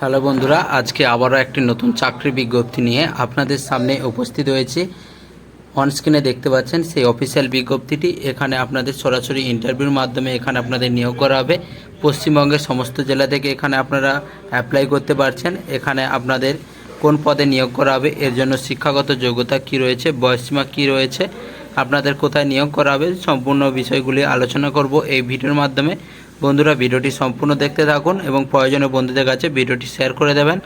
Hello বন্ধুরা, আজকে আবারও একটি নতুন চাকরি বিজ্ঞপ্তি নিয়ে আপনাদের সামনে উপস্থিত হয়েছি। অন স্ক্রিনে দেখতে পাচ্ছেন সেই অফিসিয়াল বিজ্ঞপ্তিটি। এখানে আপনাদের সরাসরি ইন্টারভিউর মাধ্যমে এখানে আপনাদের নিয়োগ করা হবে। পশ্চিমবঙ্গের সমস্ত জেলা থেকে এখানে আপনারা অ্যাপ্লাই করতে পারছেন। এখানে আপনাদের কোন পদে নিয়োগ করা হবে, এর জন্য শিক্ষাগত যোগ্যতা কি রয়েছে বয়সীমা কি রয়েছে, আপনাদের কোথায় নিয়োগ করা হবে, সম্পূর্ণ বিষয়গুলি আলোচনা করব এই ভিডিওর মাধ্যমে। বন্ধুরা ভিডিওটি সম্পূর্ণ দেখতে থাকুন এবং প্রয়োজনীয় বন্ধুদের কাছে ভিডিওটি শেয়ার করে দেবেন।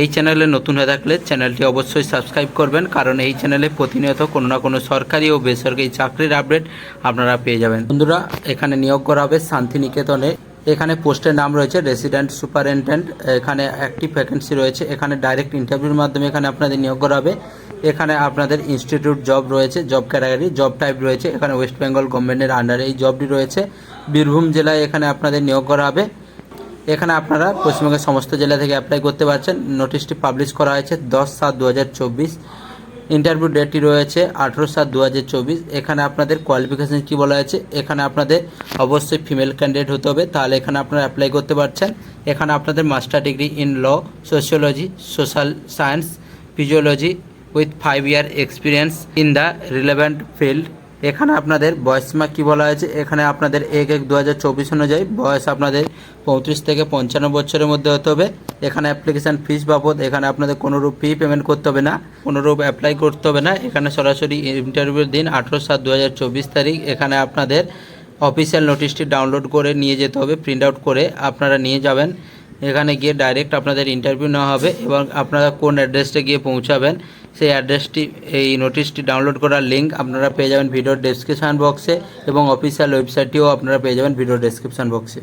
এই চ্যানেলে নতুন হয়ে থাকলে চ্যানেলটি অবশ্যই সাবস্ক্রাইব করবেন, কারণ এই চ্যানেলে প্রতিনিয়ত কোনো না কোনো সরকারি ও বেসরকারি চাকরির আপডেট আপনারা পেয়ে যাবেন। বন্ধুরা, এখানে নিয়োগ করা হবে শান্তিনিকেতনে। এখানে পোস্টের নাম রয়েছে রেসিডেন্ট সুপারিনটেন্ডেন্ট এখানে একটি ভ্যাকেন্সি রয়েছে। এখানে ডাইরেক্ট ইন্টারভিউর মাধ্যমে এখানে আপনাদের নিয়োগ করা হবে। এখানে আপনাদের ইনস্টিটিউট জব রয়েছে, জব ক্যাটাগরি, জব টাইপ রয়েছে। এখানে ওয়েস্ট বেঙ্গল গভর্নমেন্টের আন্ডারে এই জবটি রয়েছে। বীরভূম জেলায় এখানে আপনাদের নিয়োগ করা হবে। এখানে আপনারা পশ্চিমবঙ্গের সমস্ত জেলা থেকে অ্যাপ্লাই করতে পারছেন। নোটিশটি পাবলিশ করা হয়েছে দশ সাত দু ইন্টারভিউ ডেটটি রয়েছে আঠেরো সাত দু এখানে আপনাদের কোয়ালিফিকেশান কী বলা হয়েছে? এখানে আপনাদের অবশ্যই ফিমেল ক্যান্ডিডেট হতে হবে। তাহলে এখানে আপনারা অ্যাপ্লাই করতে পারছেন। এখানে আপনাদের master degree in law sociology social science physiology with five year experience in the relevant field এখানে আপনাদের বয়স বয়সীমা কী বলা হয়েছে? এখানে আপনাদের এক এক দু হাজার চব্বিশ অনুযায়ী বয়স আপনাদের পঁয়ত্রিশ থেকে পঞ্চান্ন বছরের মধ্যে হতে হবে। এখানে অ্যাপ্লিকেশান ফিস বাবদ এখানে আপনাদের কোনোরূপ ফি পেমেন্ট করতে হবে না, কোনোরূপ অ্যাপ্লাই করতে হবে না। এখানে সরাসরি ইন্টারভিউর দিন আঠেরো সাত দু হাজার চব্বিশ তারিখ এখানে আপনাদের অফিসিয়াল নোটিশটি ডাউনলোড করে নিয়ে যেতে হবে প্রিন্ট আউট করে আপনারা নিয়ে যাবেন। এখানে গিয়ে ডাইরেক্ট আপনাদের ইন্টারভিউ নেওয়া হবে এবং আপনারা কোন অ্যাড্রেসে গিয়ে পৌঁছাবেন, সেই অ্যাড্রেসটি এই নোটিশটি ডাউনলোড করার লিঙ্ক আপনারা পেয়ে যাবেন ভিডিও ডেসক্রিপশান বক্সে এবং অফিসিয়াল ওয়েবসাইটটিও আপনারা পেয়ে যাবেন ভিডিও ডেসক্রিপশান বক্সে